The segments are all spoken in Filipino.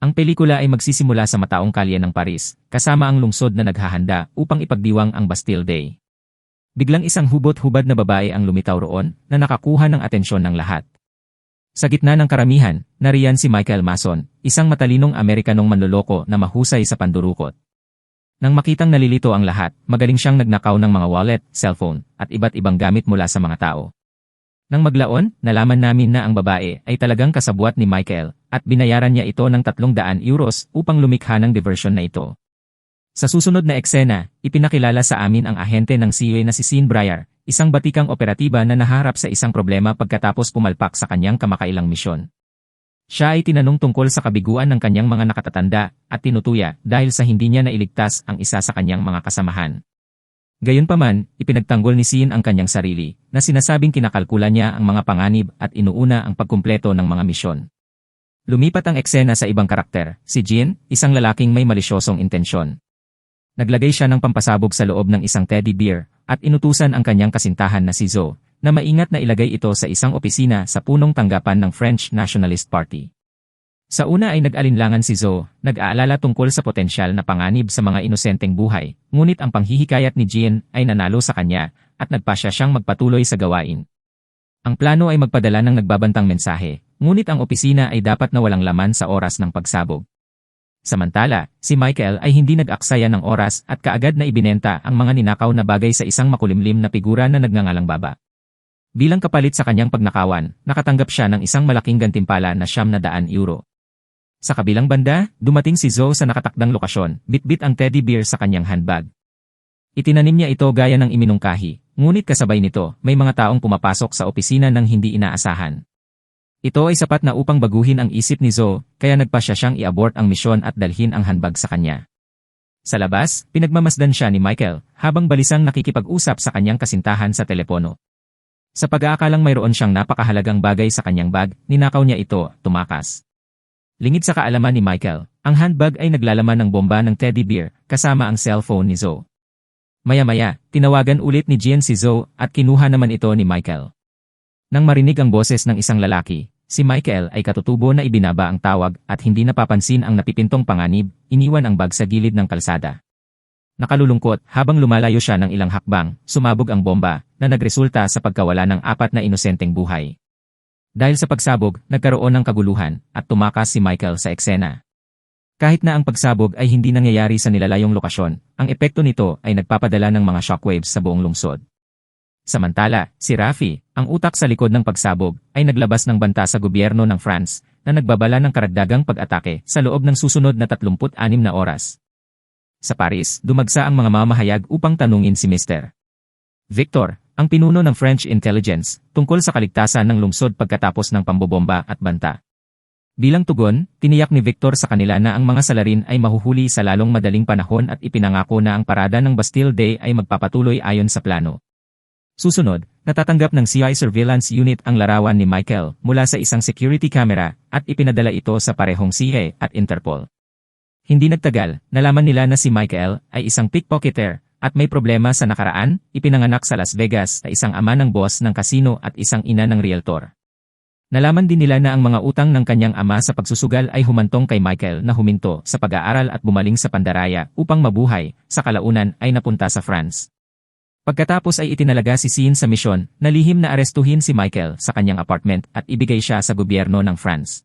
Ang pelikula ay magsisimula sa mataong kalye ng Paris, kasama ang lungsod na naghahanda upang ipagdiwang ang Bastille Day. Biglang isang hubot-hubad na babae ang lumitaw roon na nakakuha ng atensyon ng lahat. Sa gitna ng karamihan, nariyan si Michael Mason, isang matalinong Amerikanong manloloko na mahusay sa pandurukot. Nang makitang nalilito ang lahat, magaling siyang nagnakaw ng mga wallet, cellphone, at iba't ibang gamit mula sa mga tao. Nang maglaon, nalaman namin na ang babae ay talagang kasabwat ni Michael at binayaran niya ito ng 300 euros upang lumikha ng diversion na ito. Sa susunod na eksena, ipinakilala sa amin ang ahente ng CIA na si Sean Breyer, isang batikang operatiba na naharap sa isang problema pagkatapos pumalpak sa kanyang kamakailang misyon. Siya ay tinanong tungkol sa kabiguan ng kanyang mga nakatatanda at tinutuya dahil sa hindi niya nailigtas ang isa sa kanyang mga kasamahan. Gayunpaman, ipinagtanggol ni Sin ang kanyang sarili na sinasabing kinakalkula niya ang mga panganib at inuuna ang pagkumpleto ng mga misyon. Lumipat ang eksena sa ibang karakter, si Jean, isang lalaking may malisyosong intensyon. Naglagay siya ng pampasabog sa loob ng isang teddy bear at inutusan ang kanyang kasintahan na si Zoe na maingat na ilagay ito sa isang opisina sa punong tanggapan ng French Nationalist Party. Sa una ay nag-alinlangan si Zoe, nag-aalala tungkol sa potensyal na panganib sa mga inosenteng buhay, ngunit ang panghihikayat ni Jean ay nanalo sa kanya at nagpasya siyang magpatuloy sa gawain. Ang plano ay magpadala ng nagbabantang mensahe, ngunit ang opisina ay dapat na walang laman sa oras ng pagsabog. Samantala, si Michael ay hindi nag-aksaya ng oras at kaagad na ibinenta ang mga ninakaw na bagay sa isang makulimlim na figura na nagngangalang baba. Bilang kapalit sa kanyang pagnakawan, nakatanggap siya ng isang malaking gantimpala na siyam na daan euro. Sa kabilang banda, dumating si Zoe sa nakatakdang lokasyon, bitbit ang teddy bear sa kanyang handbag. Itinanim niya ito gaya ng iminungkahi, ngunit kasabay nito, may mga taong pumapasok sa opisina ng hindi inaasahan. Ito ay sapat na upang baguhin ang isip ni Zoe, kaya nagpasya siyang i-abort ang misyon at dalhin ang handbag sa kanya. Sa labas, pinagmamasdan siya ni Michael, habang balisang nakikipag-usap sa kanyang kasintahan sa telepono. Sa pag-aakalang mayroon siyang napakahalagang bagay sa kanyang bag, ninakaw niya ito, tumakas. Lingid sa kaalaman ni Michael, ang handbag ay naglalaman ng bomba ng teddy bear kasama ang cellphone ni Zoe. Maya-maya, tinawagan ulit ni Jean si Zoe at kinuha naman ito ni Michael. Nang marinig ang boses ng isang lalaki, si Michael ay katutubo na ibinaba ang tawag at hindi napapansin ang napipintong panganib, iniwan ang bag sa gilid ng kalsada. Nakalulungkot habang lumalayo siya ng ilang hakbang, sumabog ang bomba na nagresulta sa pagkawala ng apat na inosenteng buhay. Dahil sa pagsabog, nagkaroon ng kaguluhan at tumakas si Michael sa eksena. Kahit na ang pagsabog ay hindi nangyayari sa nilalayong lokasyon, ang epekto nito ay nagpapadala ng mga shockwaves sa buong lungsod. Samantala, si Rafi, ang utak sa likod ng pagsabog, ay naglabas ng banta sa gobyerno ng France na nagbabala ng karagdagang pag-atake sa loob ng susunod na 36 na oras. Sa Paris, dumagsa ang mga mamahayag upang tanungin si Mr. Victor, ang pinuno ng French intelligence, tungkol sa kaligtasan ng lungsod pagkatapos ng pambobomba at banta. Bilang tugon, tiniyak ni Victor sa kanila na ang mga salarin ay mahuhuli sa lalong madaling panahon at ipinangako na ang parada ng Bastille Day ay magpapatuloy ayon sa plano. Susunod, natatanggap ng CI Surveillance Unit ang larawan ni Michael mula sa isang security camera at ipinadala ito sa parehong CIA at Interpol. Hindi nagtagal, nalaman nila na si Michael ay isang pickpocketer at may problema sa nakaraan, ipinanganak sa Las Vegas na isang ama ng boss ng kasino at isang ina ng realtor. Nalaman din nila na ang mga utang ng kanyang ama sa pagsusugal ay humantong kay Michael na huminto sa pag-aaral at bumaling sa Pandaraya upang mabuhay, sa kalaunan ay napunta sa France. Pagkatapos ay itinalaga si Sean sa misyon na lihim na arestuhin si Michael sa kanyang apartment at ibigay siya sa gobyerno ng France.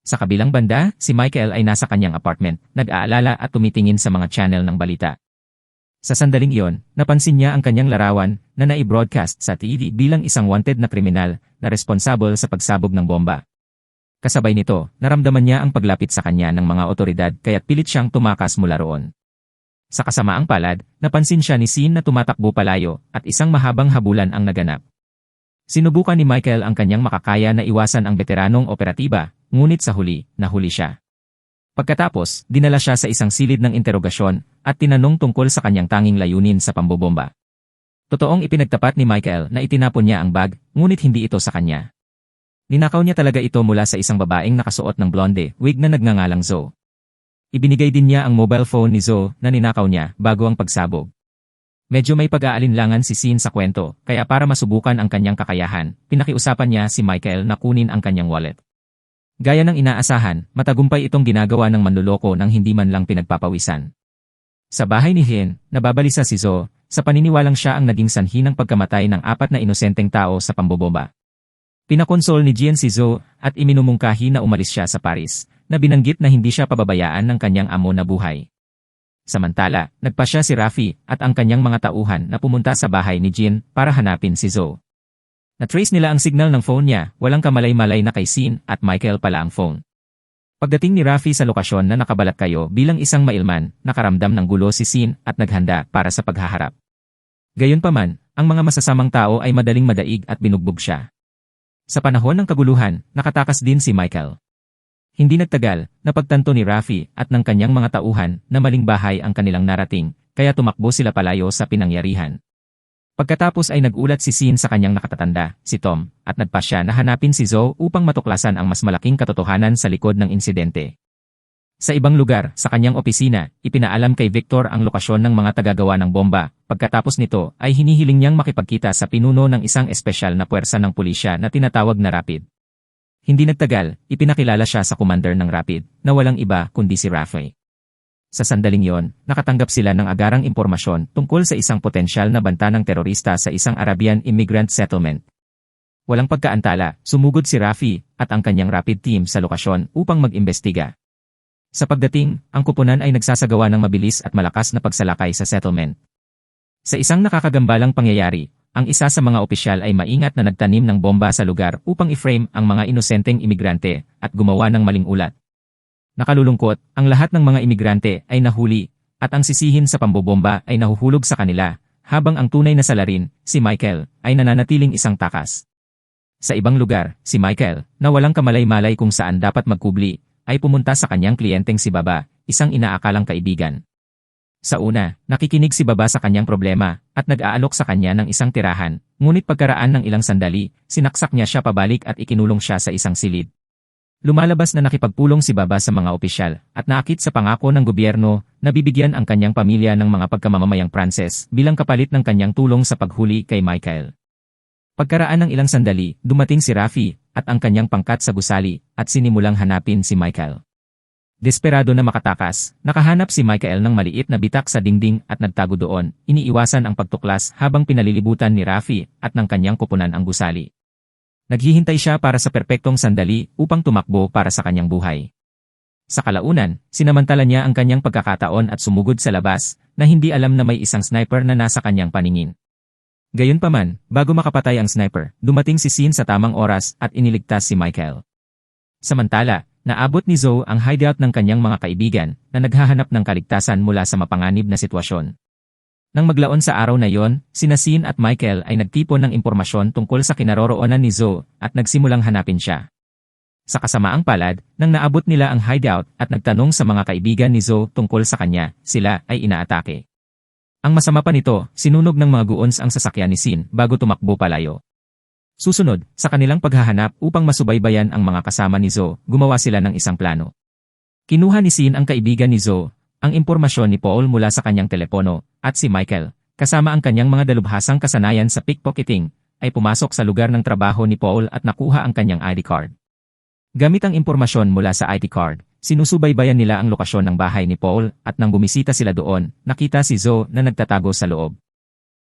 Sa kabilang banda, si Michael ay nasa kanyang apartment, nag-aalala at tumitingin sa mga channel ng balita. Sa sandaling iyon, napansin niya ang kanyang larawan na nai-broadcast sa TV bilang isang wanted na kriminal na responsable sa pagsabog ng bomba. Kasabay nito, naramdaman niya ang paglapit sa kanya ng mga otoridad kaya't pilit siyang tumakas mula roon. Sa kasamaang palad, napansin siya ni Sin na tumatakbo palayo at isang mahabang habulan ang naganap. Sinubukan ni Michael ang kanyang makakaya na iwasan ang veteranong operatiba, ngunit sa huli, nahuli siya. Pagkatapos, dinala siya sa isang silid ng interogasyon at tinanong tungkol sa kanyang tanging layunin sa pambobomba. Totoong ipinagtapat ni Michael na itinapon niya ang bag, ngunit hindi ito sa kanya. Ninakaw niya talaga ito mula sa isang babaeng nakasuot ng blonde, wig na nagngangalang Zoe. Ibinigay din niya ang mobile phone ni Zoe na ninakaw niya bago ang pagsabog. Medyo may pag-aalinlangan si Sin sa kwento, kaya para masubukan ang kanyang kakayahan, pinakiusapan niya si Michael na kunin ang kanyang wallet. Gaya ng inaasahan, matagumpay itong ginagawa ng manluloko nang hindi man lang pinagpapawisan. Sa bahay ni Hin, nababalisa si Zo, sa paniniwalang siya ang naging sanhi ng pagkamatay ng apat na inosenteng tao sa pambobomba. Pinakonsol ni Jian si Zo at iminumungkahi na umalis siya sa Paris, na binanggit na hindi siya pababayaan ng kanyang amo na buhay. Samantala, nagpa siya si Rafi at ang kanyang mga tauhan na pumunta sa bahay ni Jin para hanapin si Zo. Na-trace nila ang signal ng phone niya, walang kamalay-malay na kay Sin at Michael pala ang phone. Pagdating ni Rafi sa lokasyon na nakabalat kayo bilang isang mailman, nakaramdam ng gulo si Sin at naghanda para sa paghaharap. Gayunpaman, ang mga masasamang tao ay madaling madaig at binugbog siya. Sa panahon ng kaguluhan, nakatakas din si Michael. Hindi nagtagal, napagtanto ni Rafi at ng kanyang mga tauhan na maling bahay ang kanilang narating, kaya tumakbo sila palayo sa pinangyarihan. Pagkatapos ay nagulat si Sin sa kanyang nakatatanda, si Tom, at nagpa siya na hanapin si Zoe upang matuklasan ang mas malaking katotohanan sa likod ng insidente. Sa ibang lugar, sa kanyang opisina, ipinaalam kay Victor ang lokasyon ng mga tagagawa ng bomba. Pagkatapos nito, ay hinihiling niyang makipagkita sa pinuno ng isang espesyal na puwersa ng pulisya na tinatawag na Rapid. Hindi nagtagal, ipinakilala siya sa commander ng Rapid, na walang iba kundi si Rafi. Sa sandaling yon, nakatanggap sila ng agarang impormasyon tungkol sa isang potensyal na banta ng terorista sa isang Arabian immigrant settlement. Walang pagkaantala, sumugod si Rafi at ang kanyang Rapid team sa lokasyon upang mag-imbestiga. Sa pagdating, ang kupunan ay nagsasagawa ng mabilis at malakas na pagsalakay sa settlement. Sa isang nakakagambalang pangyayari, ang isa sa mga opisyal ay maingat na nagtanim ng bomba sa lugar upang i-frame ang mga inosenteng imigrante at gumawa ng maling ulat. Nakalulungkot, ang lahat ng mga imigrante ay nahuli at ang sisihin sa pambobomba ay nahuhulog sa kanila, habang ang tunay na salarin, si Michael, ay nananatiling isang takas. Sa ibang lugar, si Michael, na walang kamalay-malay kung saan dapat magkubli, ay pumunta sa kanyang kliyenteng si Baba, isang inaakalang kaibigan. Sa una, nakikinig si Baba sa kanyang problema at nag-aalok sa kanya ng isang tirahan, ngunit pagkaraan ng ilang sandali, sinaksak niya siya pabalik at ikinulong siya sa isang silid. Lumalabas na nakipagpulong si Baba sa mga opisyal at naakit sa pangako ng gobyerno na bibigyan ang kanyang pamilya ng mga pagkamamamayang Pranses bilang kapalit ng kanyang tulong sa paghuli kay Michael. Pagkaraan ng ilang sandali, dumating si Rafi at ang kanyang pangkat sa gusali at sinimulang hanapin si Michael. Desperado na makatakas, nakahanap si Michael ng maliit na bitak sa dingding at nagtago doon, iniiwasan ang pagtuklas habang pinalilibutan ni Rafi at ng kanyang kupunan ang gusali. Naghihintay siya para sa perpektong sandali upang tumakbo para sa kanyang buhay. Sa kalaunan, sinamantala niya ang kanyang pagkakataon at sumugod sa labas na hindi alam na may isang sniper na nasa kanyang paningin. Gayunpaman, bago makapatay ang sniper, dumating si Sin sa tamang oras at iniligtas si Michael. Samantala, Naabot ni Zoe ang hideout ng kanyang mga kaibigan na naghahanap ng kaligtasan mula sa mapanganib na sitwasyon. Nang maglaon sa araw na yon, sina Sin at Michael ay nagtipon ng impormasyon tungkol sa kinaroroonan ni Zoe at nagsimulang hanapin siya. Sa kasamaang palad, nang naabot nila ang hideout at nagtanong sa mga kaibigan ni Zoe tungkol sa kanya, sila ay inaatake. Ang masama pa nito, sinunog ng mga guons ang sasakyan ni Sin bago tumakbo palayo. Susunod, sa kanilang paghahanap upang masubaybayan ang mga kasama ni Zo, gumawa sila ng isang plano. Kinuha ni Sin ang kaibigan ni Zo, ang impormasyon ni Paul mula sa kanyang telepono, at si Michael, kasama ang kanyang mga dalubhasang kasanayan sa pickpocketing, ay pumasok sa lugar ng trabaho ni Paul at nakuha ang kanyang ID card. Gamit ang impormasyon mula sa ID card, sinusubaybayan nila ang lokasyon ng bahay ni Paul at nang bumisita sila doon, nakita si Zo na nagtatago sa loob.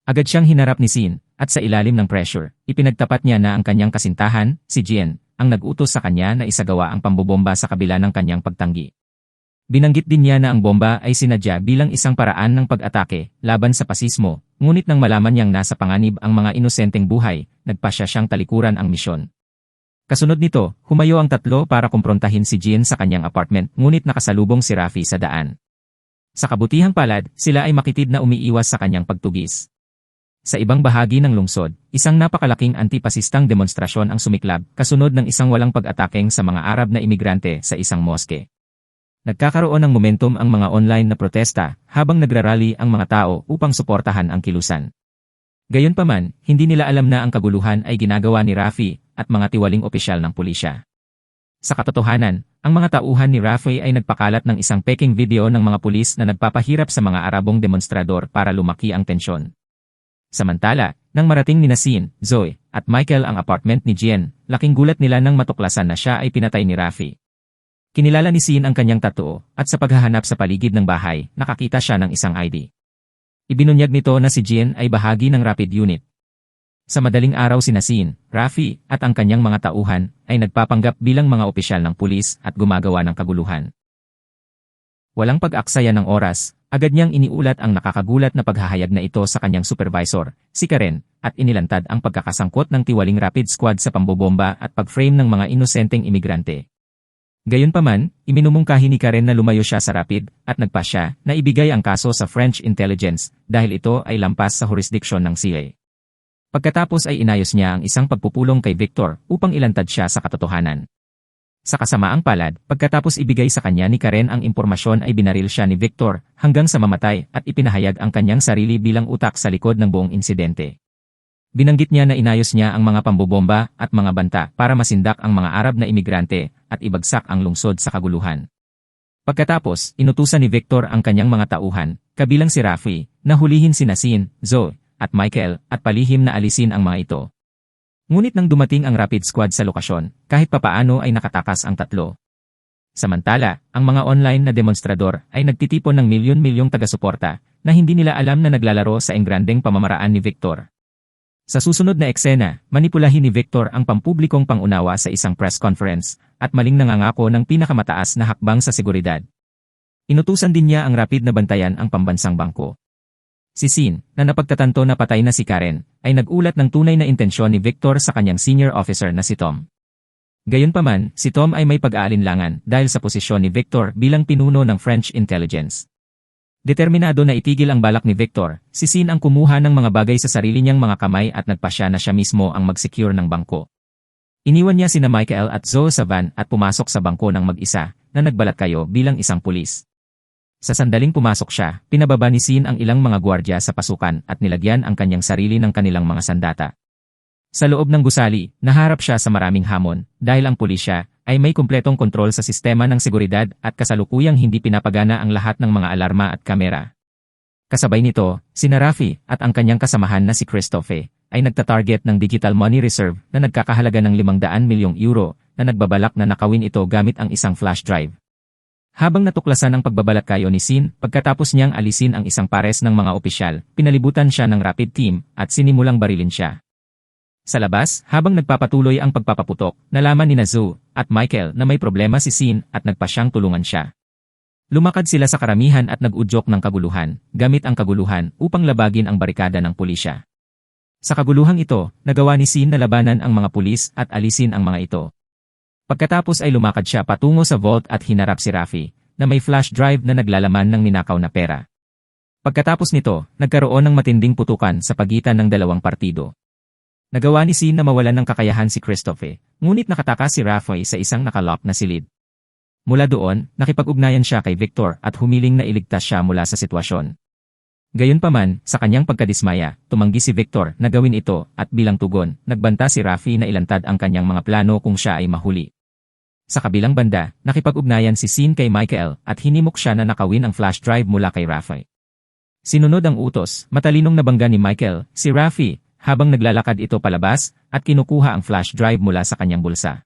Agad siyang hinarap ni Sin, at sa ilalim ng pressure, ipinagtapat niya na ang kanyang kasintahan, si Jien, ang nag-utos sa kanya na isagawa ang pambobomba sa kabila ng kanyang pagtanggi. Binanggit din niya na ang bomba ay sinadya bilang isang paraan ng pag-atake laban sa pasismo, ngunit nang malaman niyang nasa panganib ang mga inosenteng buhay, nagpasya siyang talikuran ang misyon. Kasunod nito, humayo ang tatlo para kumprontahin si Jin sa kanyang apartment ngunit nakasalubong si Rafi sa daan. Sa kabutihang palad, sila ay makitid na umiiwas sa kanyang pagtugis. Sa ibang bahagi ng lungsod, isang napakalaking antipasistang demonstrasyon ang sumiklab kasunod ng isang walang pag-atakeng sa mga Arab na imigrante sa isang moske. Nagkakaroon ng momentum ang mga online na protesta habang nagrarally ang mga tao upang suportahan ang kilusan. Gayunpaman, hindi nila alam na ang kaguluhan ay ginagawa ni Rafi at mga tiwaling opisyal ng pulisya. Sa katotohanan, ang mga tauhan ni Rafi ay nagpakalat ng isang peking video ng mga pulis na nagpapahirap sa mga Arabong demonstrador para lumaki ang tensyon. Samantala, nang marating ni Nasin, Zoe, at Michael ang apartment ni Jen, laking gulat nila nang matuklasan na siya ay pinatay ni Rafi. Kinilala ni Sin ang kanyang tattoo, at sa paghahanap sa paligid ng bahay, nakakita siya ng isang ID. Ibinunyag nito na si Jen ay bahagi ng rapid unit. Sa madaling araw si Nasin, Rafi, at ang kanyang mga tauhan, ay nagpapanggap bilang mga opisyal ng pulis at gumagawa ng kaguluhan. Walang pag-aksaya ng oras, agad niyang iniulat ang nakakagulat na paghahayag na ito sa kanyang supervisor, si Karen, at inilantad ang pagkakasangkot ng tiwaling rapid squad sa pambobomba at pag-frame ng mga inosenteng imigrante. Gayunpaman, iminumungkahi ni Karen na lumayo siya sa rapid at nagpa siya na ibigay ang kaso sa French intelligence dahil ito ay lampas sa jurisdiksyon ng CIA. Pagkatapos ay inayos niya ang isang pagpupulong kay Victor upang ilantad siya sa katotohanan. Sa kasamaang palad, pagkatapos ibigay sa kanya ni Karen ang impormasyon ay binaril siya ni Victor hanggang sa mamatay at ipinahayag ang kanyang sarili bilang utak sa likod ng buong insidente. Binanggit niya na inayos niya ang mga pambobomba at mga banta para masindak ang mga Arab na imigrante at ibagsak ang lungsod sa kaguluhan. Pagkatapos, inutusan ni Victor ang kanyang mga tauhan, kabilang si Rafi, na hulihin si Nasin, Zoe, at Michael at palihim na alisin ang mga ito. Ngunit nang dumating ang rapid squad sa lokasyon, kahit papaano ay nakatakas ang tatlo. Samantala, ang mga online na demonstrador ay nagtitipon ng milyon-milyong taga-suporta na hindi nila alam na naglalaro sa engrandeng pamamaraan ni Victor. Sa susunod na eksena, manipulahin ni Victor ang pampublikong pangunawa sa isang press conference at maling nangangako ng pinakamataas na hakbang sa seguridad. Inutusan din niya ang rapid na bantayan ang pambansang bangko. Si Sin, na napagtatanto na patay na si Karen, ay nagulat ng tunay na intensyon ni Victor sa kanyang senior officer na si Tom. Gayunpaman, si Tom ay may pag-aalinlangan dahil sa posisyon ni Victor bilang pinuno ng French intelligence. Determinado na itigil ang balak ni Victor, si Sin ang kumuha ng mga bagay sa sarili niyang mga kamay at nagpasya na siya mismo ang mag-secure ng bangko. Iniwan niya sina Michael at Zoe sa van at pumasok sa bangko ng mag-isa, na nagbalat kayo bilang isang pulis. Sa sandaling pumasok siya, pinababa ni Sin ang ilang mga gwardya sa pasukan at nilagyan ang kanyang sarili ng kanilang mga sandata. Sa loob ng gusali, naharap siya sa maraming hamon dahil ang pulisya ay may kumpletong kontrol sa sistema ng seguridad at kasalukuyang hindi pinapagana ang lahat ng mga alarma at kamera. Kasabay nito, si Narafi at ang kanyang kasamahan na si Christophe ay nagtatarget ng digital money reserve na nagkakahalaga ng 500 milyong euro na nagbabalak na nakawin ito gamit ang isang flash drive. Habang natuklasan ang pagbabalakayo ni Sin, pagkatapos niyang alisin ang isang pares ng mga opisyal, pinalibutan siya ng rapid team at sinimulang barilin siya. Sa labas, habang nagpapatuloy ang pagpapaputok, nalaman ni Nazu at Michael na may problema si Sin at nagpa siyang tulungan siya. Lumakad sila sa karamihan at nag-udyok ng kaguluhan, gamit ang kaguluhan upang labagin ang barikada ng pulisya. Sa kaguluhang ito, nagawa ni Sin na labanan ang mga pulis at alisin ang mga ito. Pagkatapos ay lumakad siya patungo sa vault at hinarap si Rafi, na may flash drive na naglalaman ng ninakaw na pera. Pagkatapos nito, nagkaroon ng matinding putukan sa pagitan ng dalawang partido. Nagawa ni Sin na mawalan ng kakayahan si Christophe, ngunit nakatakas si Rafi sa isang nakalock na silid. Mula doon, nakipag-ugnayan siya kay Victor at humiling na iligtas siya mula sa sitwasyon. Gayunpaman, sa kanyang pagkadismaya, tumanggi si Victor na gawin ito at bilang tugon, nagbanta si Rafi na ilantad ang kanyang mga plano kung siya ay mahuli. Sa kabilang banda, nakipag-ugnayan si Sin kay Michael at hinimok siya na nakawin ang flash drive mula kay Rafi. Sinunod ang utos, matalinong nabangga ni Michael, si Rafi, habang naglalakad ito palabas, at kinukuha ang flash drive mula sa kanyang bulsa.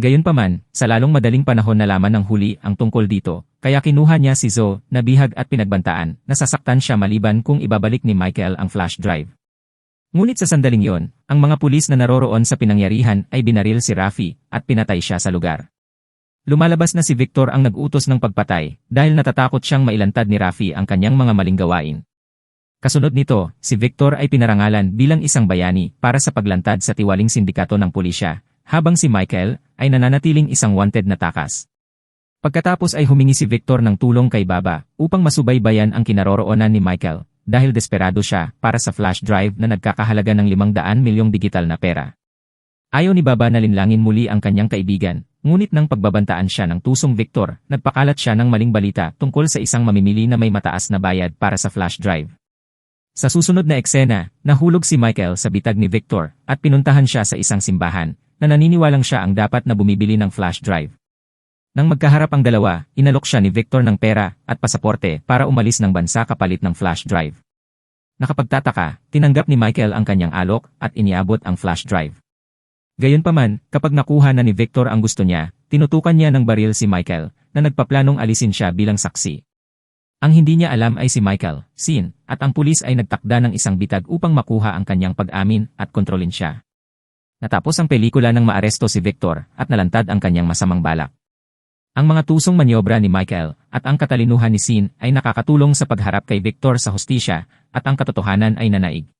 Gayunpaman, sa lalong madaling panahon nalaman ng huli ang tungkol dito, kaya kinuha niya si Zoe, na bihag at pinagbantaan, nasasaktan siya maliban kung ibabalik ni Michael ang flash drive. Ngunit sa sandaling yon, ang mga pulis na naroroon sa pinangyarihan ay binaril si Rafi at pinatay siya sa lugar. Lumalabas na si Victor ang nag-utos ng pagpatay dahil natatakot siyang mailantad ni Rafi ang kanyang mga maling gawain. Kasunod nito, si Victor ay pinarangalan bilang isang bayani para sa paglantad sa tiwaling sindikato ng pulisya, habang si Michael ay nananatiling isang wanted na takas. Pagkatapos ay humingi si Victor ng tulong kay Baba upang masubaybayan ang kinaroroonan ni Michael dahil desperado siya para sa flash drive na nagkakahalaga ng 500 milyong digital na pera. Ayaw ni Baba na linlangin muli ang kanyang kaibigan, ngunit nang pagbabantaan siya ng tusong Victor, nagpakalat siya ng maling balita tungkol sa isang mamimili na may mataas na bayad para sa flash drive. Sa susunod na eksena, nahulog si Michael sa bitag ni Victor at pinuntahan siya sa isang simbahan na naniniwalang siya ang dapat na bumibili ng flash drive. Nang magkaharap ang dalawa, inalok siya ni Victor ng pera at pasaporte para umalis ng bansa kapalit ng flash drive. Nakapagtataka, tinanggap ni Michael ang kanyang alok at iniabot ang flash drive. Gayunpaman, kapag nakuha na ni Victor ang gusto niya, tinutukan niya ng baril si Michael na nagpaplanong alisin siya bilang saksi. Ang hindi niya alam ay si Michael, Sin, at ang pulis ay nagtakda ng isang bitag upang makuha ang kanyang pag-amin at kontrolin siya. Natapos ang pelikula nang maaresto si Victor at nalantad ang kanyang masamang balak. Ang mga tusong manyobra ni Michael at ang katalinuhan ni Sin ay nakakatulong sa pagharap kay Victor sa hustisya at ang katotohanan ay nanaig.